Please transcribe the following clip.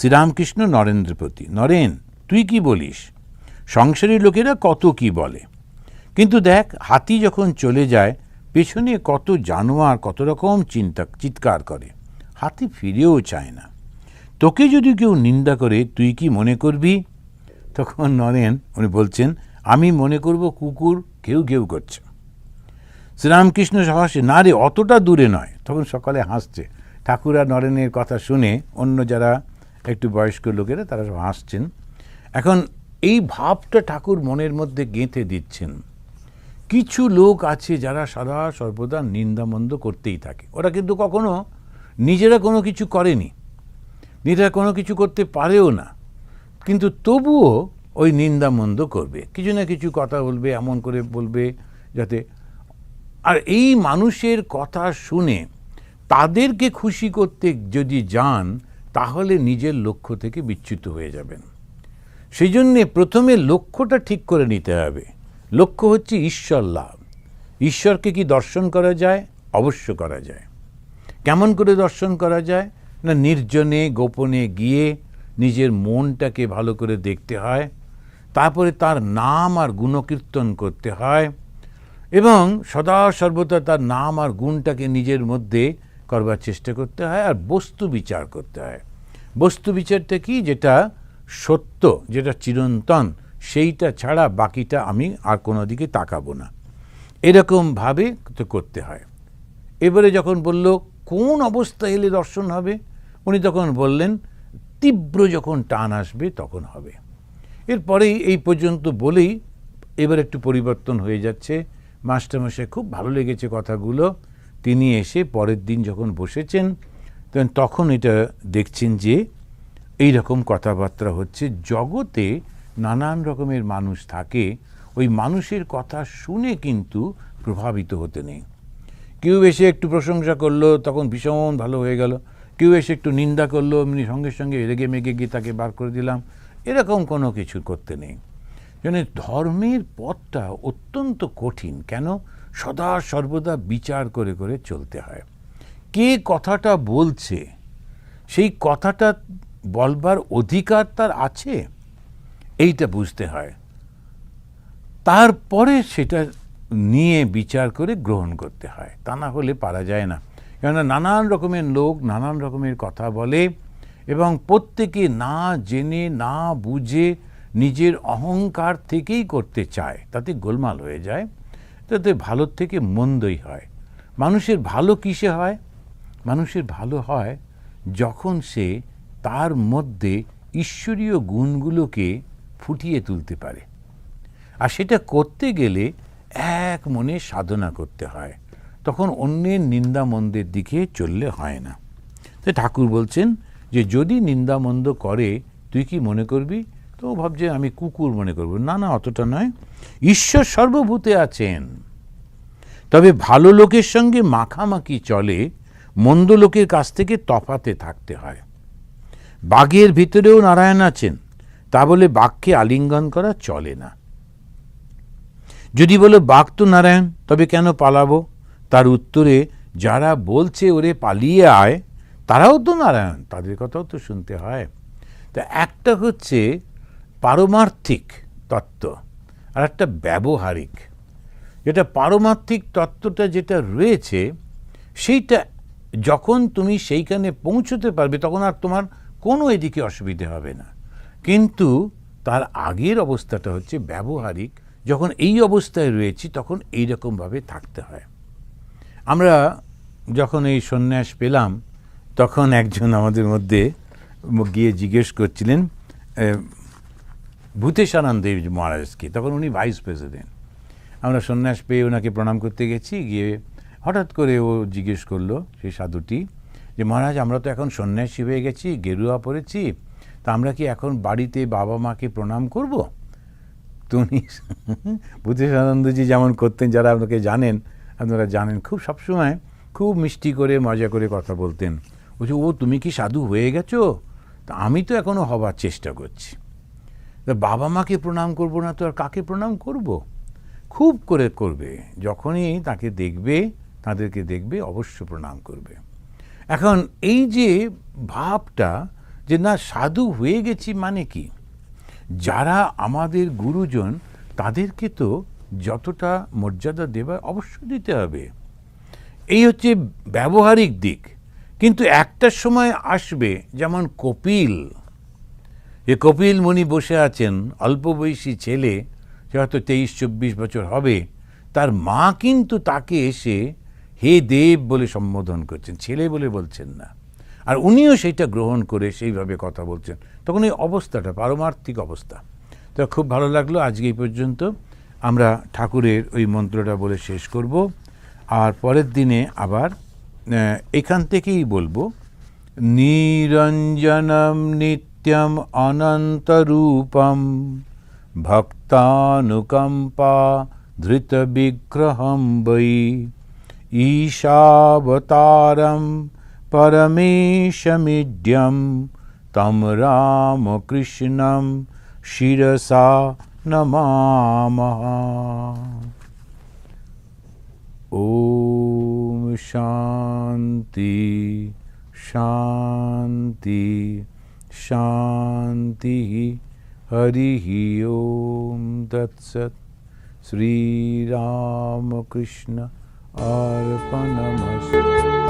শ্রীরামকৃষ্ণ নরেন্দ্র প্রতি। নরেন, তুই কি বলিস? সংসারী লোকেরা কত কি বলে। কিন্তু দেখ, হাতি যখন চলে যায়, পেছনে কত জানোয়ার কত রকম চিন্তা, চিৎকার করে। হাতি ফিরেও চায় না। তোকে যদি কেউ নিন্দা করে, তুই কি মনে করবি? তখন নরেন, উনি বলছেন, আমি মনে করব কুকুর কেউ কেউ করছে। শ্রীরামকৃষ্ণ হাসে না রে, অতটা দূরে নয়। তখন সকালে হাসছে। ঠাকুর আর নরেনের কথা শুনে অন্য যারা একটু বয়স্ক লোকেরা তারা সব হাসছেন। এখন এই ভাবটা ঠাকুর মনের মধ্যে গেঁথে দিচ্ছেন। কিছু লোক আছে যারা সদা সর্বদা নিন্দামন্দ করতেই থাকে। ওরা কিন্তু কখনো নিজেরা কোনো কিছু করেনি। নিজেরা কোনো কিছু করতে পারেও না। কিন্তু তবুও ওই নিন্দামন্দ করবে। কিছু না কিছু কথা বলবে, এমন করে বলবে যাতে আর এই মানুষের কথা শুনে তাদেরকে খুশি করতে যদি যান তাহলে নিজের লক্ষ্য থেকে বিচ্যুত হয়ে যাবেন। সেই জন্যে প্রথমে লক্ষ্যটা ঠিক করে নিতে হবে। লক্ষ্য হচ্ছে ঈশ্বর লাভ। ঈশ্বরকে কি দর্শন করা যায়? অবশ্য করা যায়। কেমন করে দর্শন করা যায়? না নির্জনে, গোপনে গিয়ে নিজের মনটাকে ভালো করে দেখতে হয়, তারপরে তার নাম আর গুণকীর্তন করতে হয় এবং সদা সর্বদা তার নাম আর গুণটাকে নিজের মধ্যে করবার চেষ্টা করতে হয় আর বস্তু বিচার করতে হয়। বস্তু বিচারটা কি? যেটা সত্য, যেটা চিরন্তন, সেইটা ছাড়া বাকিটা আমি আর কোনো দিকে তাকাবো না। এরকমভাবে তো করতে হয়। এবারে যখন বলল, কোন অবস্থা এলে দর্শন হবে? উনি তখন বললেন, তীব্র যখন টান আসবে তখন হবে। এরপরেই এই পর্যন্ত বলেই এবার একটু পরিবর্তন হয়ে যাচ্ছে। মাস্টারমশাই, খুব ভালো লেগেছে কথাগুলো। তিনি এসে পরের দিন যখন বসেছেন, তখন এটা দেখছেন যে এই রকম কথাবার্তা হচ্ছে। জগতে নানান রকমের মানুষ থাকে, ওই মানুষের কথা শুনে কিন্তু প্রভাবিত হতে নেই। কেউ এসে একটু প্রশংসা করল, তখন ভীষণ ভালো হয়ে গেল। কেউ এসে একটু নিন্দা করল, এমনি সঙ্গে সঙ্গে রেগে মেগে গিয়ে তাকে বার করে দিলাম। এরকম কোনো কিছু করতে নেই। জন্য ধর্মের পথটা অত্যন্ত কঠিন। কেন? সদা সর্বদা বিচার করে করে চলতে হয়। কে কথাটা বলছে, সেই কথাটা বলবার অধিকার তার আছে? এইটা বুঝতে হয়। তারপরে সেটা নিয়ে বিচার করে গ্রহণ করতে হয়। তা না হলে পারা যায় না। কেননা নানান রকমের লোক নানান রকমের কথা বলে এবং প্রত্যেকে না জেনে, না বুঝে নিজের অহংকার থেকেই করতে চায়। তাতে গোলমাল হয়ে যায়। তাতে ভালোর থেকে মন্দই হয়। মানুষের ভালো কিসে হয়? মানুষের ভালো হয় যখন সে তার মধ্যে ঈশ্বরীয় গুণগুলোকে ফুটিয়ে তুলতে পারে। আর সেটা করতে গেলে এক মনে সাধনা করতে হয়। তখন অন্যের নিন্দামন্দের দিকে চললে হয় না। তো ঠাকুর বলছেন যে, যদি নিন্দামন্দ করে, তুই কি মনে করবি? তো ভাবছে, আমি কুকুর মনে করব। না না, অতটা নয়। ঈশ্বর সর্বভূতে আছেন। তবে ভালো লোকের সঙ্গে মাখামাখি চলে, মন্দ লোকের কাছ থেকে তফাতে থাকতে হয়। বাঘের ভিতরেও নারায়ণ আছেন, তা বলে বাঘকে আলিঙ্গন করা চলে না। যদি বলো, বাঘ তো নারায়ণ, তবে কেন পালাবো? তার উত্তরে, যারা বলছে ওরে পালিয়ে আয়, তারাও তো নারায়ণ, তাদের কথাও তো শুনতে হয়। তা একটা হচ্ছে পারমার্থিক তত্ত্ব, আর একটা ব্যবহারিক। যেটা পারমার্থিক তত্ত্বটা যেটা রয়েছে, সেইটা যখন তুমি সেইখানে পৌঁছতে পারবে, তখন আর তোমার কোনো এদিকে অসুবিধে হবে না। কিন্তু তার আগের অবস্থাটা হচ্ছে ব্যবহারিক, যখন এই অবস্থায় রয়েছি, তখন এই রকমভাবে থাকতে হয়। আমরা যখন এই সন্ন্যাস পেলাম, তখন একজন আমাদের মধ্যে গিয়ে জিজ্ঞেস করছিলেন ভূতেশানন্দ দেব মহারাজকে, তখন উনি ভাইস প্রেসিডেন্ট আমরা সন্ন্যাস পেয়ে ওনাকে প্রণাম করতে গেছি, গিয়ে হঠাৎ করে ও জিজ্ঞেস করল সেই সাধুটি, যে মহারাজ আমরা তো এখন সন্ন্যাসী হয়ে গেছি, গেরুয়া পড়েছি, তা আমরা কি এখন বাড়িতে বাবা মাকে প্রণাম করব? তো উনি ভূতেশানন্দজি যেমন করতেন, যারা আপনাকে জানেন, আপনারা জানেন, খুব সবসময় খুব মিষ্টি করে, মজা করে কথা বলতেন। বলছে, ও, তুমি কি সাধু হয়ে গেছো? তা আমি তো এখনও হবার চেষ্টা করছি। বাবা মাকে প্রণাম করব না তো আর কাকে প্রণাম করব? খুব করে করবে। যখনই তাকে দেখবে, তাদেরকে দেখবে, অবশ্য প্রণাম করবে। এখন এই যে ভাবটা যে, না, সাধু হয়ে গেছি মানে কি? যারা আমাদের গুরুজন, তাদেরকে তো যতটা মর্যাদা দেবার অবশ্যই দিতে হবে। এই হচ্ছে ব্যবহারিক দিক। কিন্তু একটা সময় আসবে যেমন কপিল যে কপিল মুনি বসে আছেন, অল্প বয়সী ছেলে, সে হয়তো তেইশ, চব্বিশ বছর হবে, তার মা কিন্তু তাকে এসে হে দেব বলে সম্বোধন করছেন, ছেলে বলে বলছেন না। আর উনিও সেইটা গ্রহণ করে সেইভাবে কথা বলছেন। তখন এই অবস্থাটা, পারমার্থিক অবস্থা। তো খুব ভালো লাগল আজকে এই পর্যন্ত। আমরা ঠাকুরের ওই মন্ত্রটা বলে শেষ করব। আর পরের দিনে আবার এখান থেকেই বলব, নিরঞ্জনম नित्यम् अनन्तरूपं भक्तानुकम्पा धृतविग्रहं वै। ईशावतारं परमेशमिड्यं। तं रामकृष्णं शिरसा नमामः। ॐ शान्ति शान्ति। शान्तिः। हरिः ॐ तत्सत्। श्रीरामकृष्ण अर्पणमस्तु।